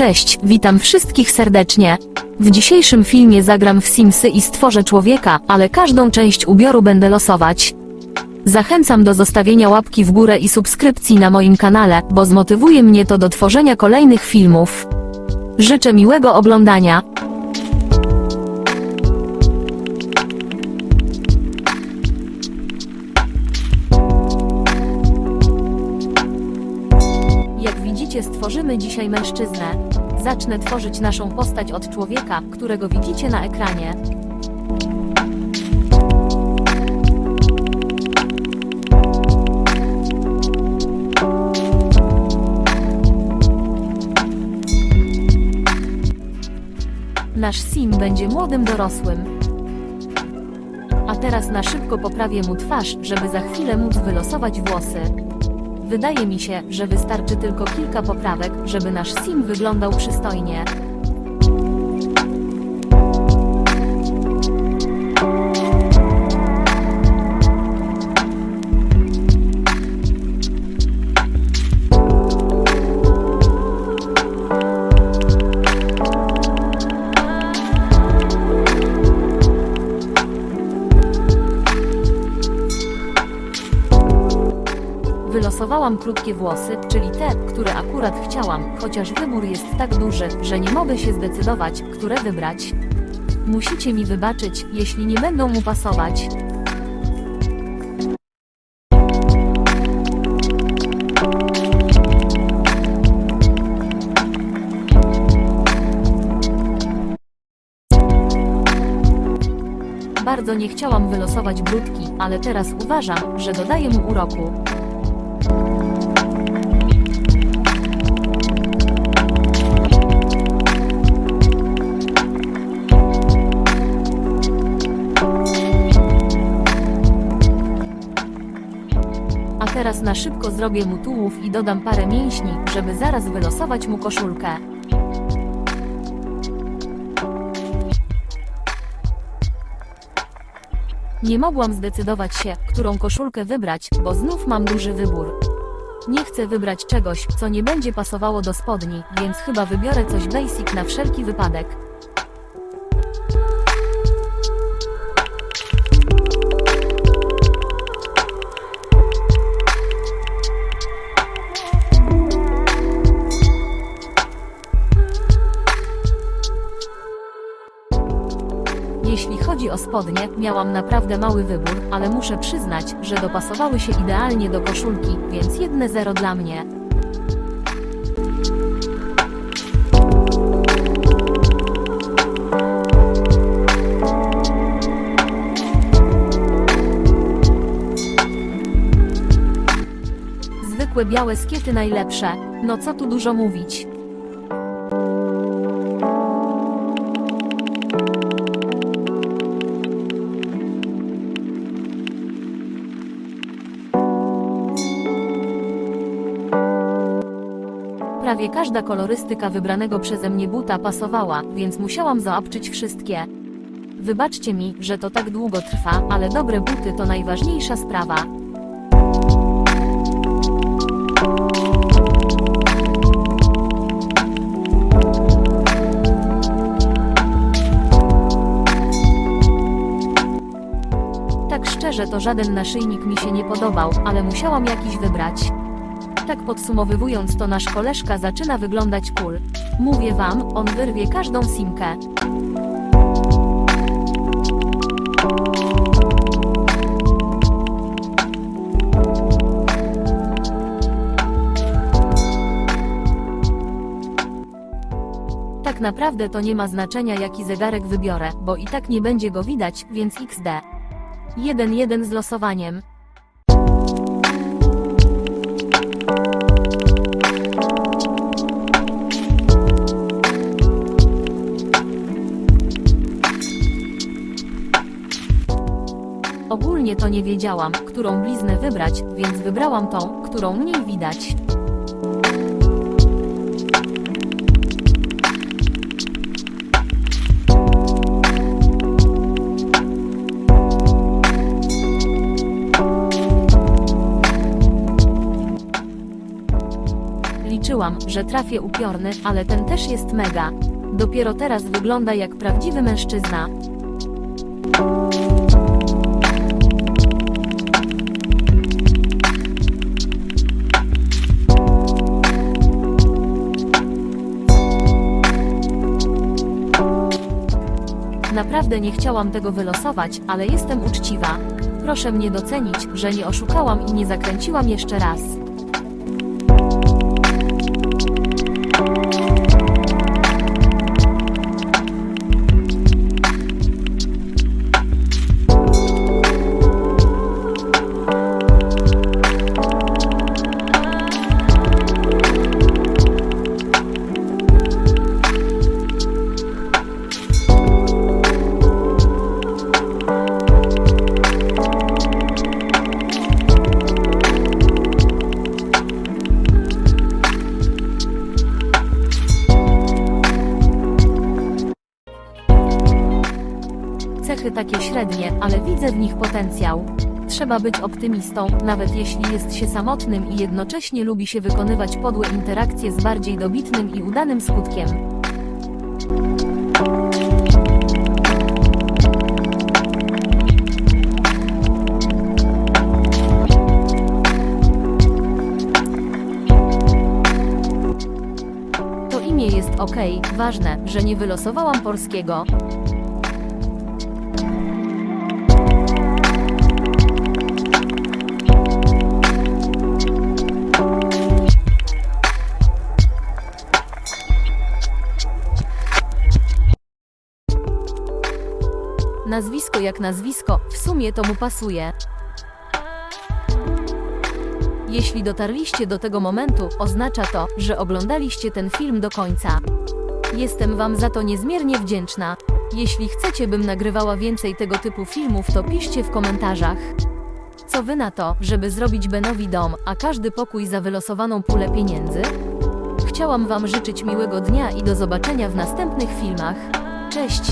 Cześć, witam wszystkich serdecznie. W dzisiejszym filmie zagram w Simsy i stworzę człowieka, ale każdą część ubioru będę losować. Zachęcam do zostawienia łapki w górę i subskrypcji na moim kanale, bo zmotywuje mnie to do tworzenia kolejnych filmów. Życzę miłego oglądania. Jak widzicie stworzymy dzisiaj mężczyznę. Zacznę tworzyć naszą postać od człowieka, którego widzicie na ekranie. Nasz sim będzie młodym dorosłym. A teraz na szybko poprawię mu twarz, żeby za chwilę móc wylosować włosy. Wydaje mi się, że wystarczy tylko kilka poprawek, żeby nasz sim wyglądał przystojnie. Wylosowałam krótkie włosy, czyli te, które akurat chciałam, chociaż wybór jest tak duży, że nie mogę się zdecydować, które wybrać. Musicie mi wybaczyć, jeśli nie będą mu pasować. Bardzo nie chciałam wylosować brudki, ale teraz uważam, że dodaje mu uroku. Teraz na szybko zrobię mu tułów i dodam parę mięśni, żeby zaraz wylosować mu koszulkę. Nie mogłam zdecydować się, którą koszulkę wybrać, bo znów mam duży wybór. Nie chcę wybrać czegoś, co nie będzie pasowało do spodni, więc chyba wybiorę coś basic na wszelki wypadek. Jeśli chodzi o spodnie, miałam naprawdę mały wybór, ale muszę przyznać, że dopasowały się idealnie do koszulki, więc jedne zero dla mnie. Zwykłe białe skiety najlepsze, no co tu dużo mówić. Prawie każda kolorystyka wybranego przeze mnie buta pasowała, więc musiałam zaobczyć wszystkie. Wybaczcie mi, że to tak długo trwa, ale dobre buty to najważniejsza sprawa. Tak szczerze to żaden naszyjnik mi się nie podobał, ale musiałam jakiś wybrać. Tak podsumowywując to nasz koleżka zaczyna wyglądać cool. Mówię wam, on wyrwie każdą simkę. Tak naprawdę to nie ma znaczenia jaki zegarek wybiorę, bo i tak nie będzie go widać, więc XD. 1-1 z losowaniem. Ogólnie to nie wiedziałam, którą bliznę wybrać, więc wybrałam tą, którą mniej widać. Liczyłam, że trafię upiorny, ale ten też jest mega. Dopiero teraz wygląda jak prawdziwy mężczyzna. Naprawdę nie chciałam tego wylosować, ale jestem uczciwa. Proszę mnie docenić, że nie oszukałam i nie zakręciłam jeszcze raz. Cechy takie średnie, ale widzę w nich potencjał. Trzeba być optymistą, nawet jeśli jest się samotnym i jednocześnie lubi się wykonywać podłe interakcje z bardziej dobitnym i udanym skutkiem. To imię jest ok, ważne, że nie wylosowałam polskiego. Nazwisko jak nazwisko, w sumie to mu pasuje. Jeśli dotarliście do tego momentu, oznacza to, że oglądaliście ten film do końca. Jestem Wam za to niezmiernie wdzięczna. Jeśli chcecie, bym nagrywała więcej tego typu filmów, to piszcie w komentarzach. Co Wy na to, żeby zrobić Benowi dom, a każdy pokój za wylosowaną pulę pieniędzy? Chciałam Wam życzyć miłego dnia i do zobaczenia w następnych filmach. Cześć!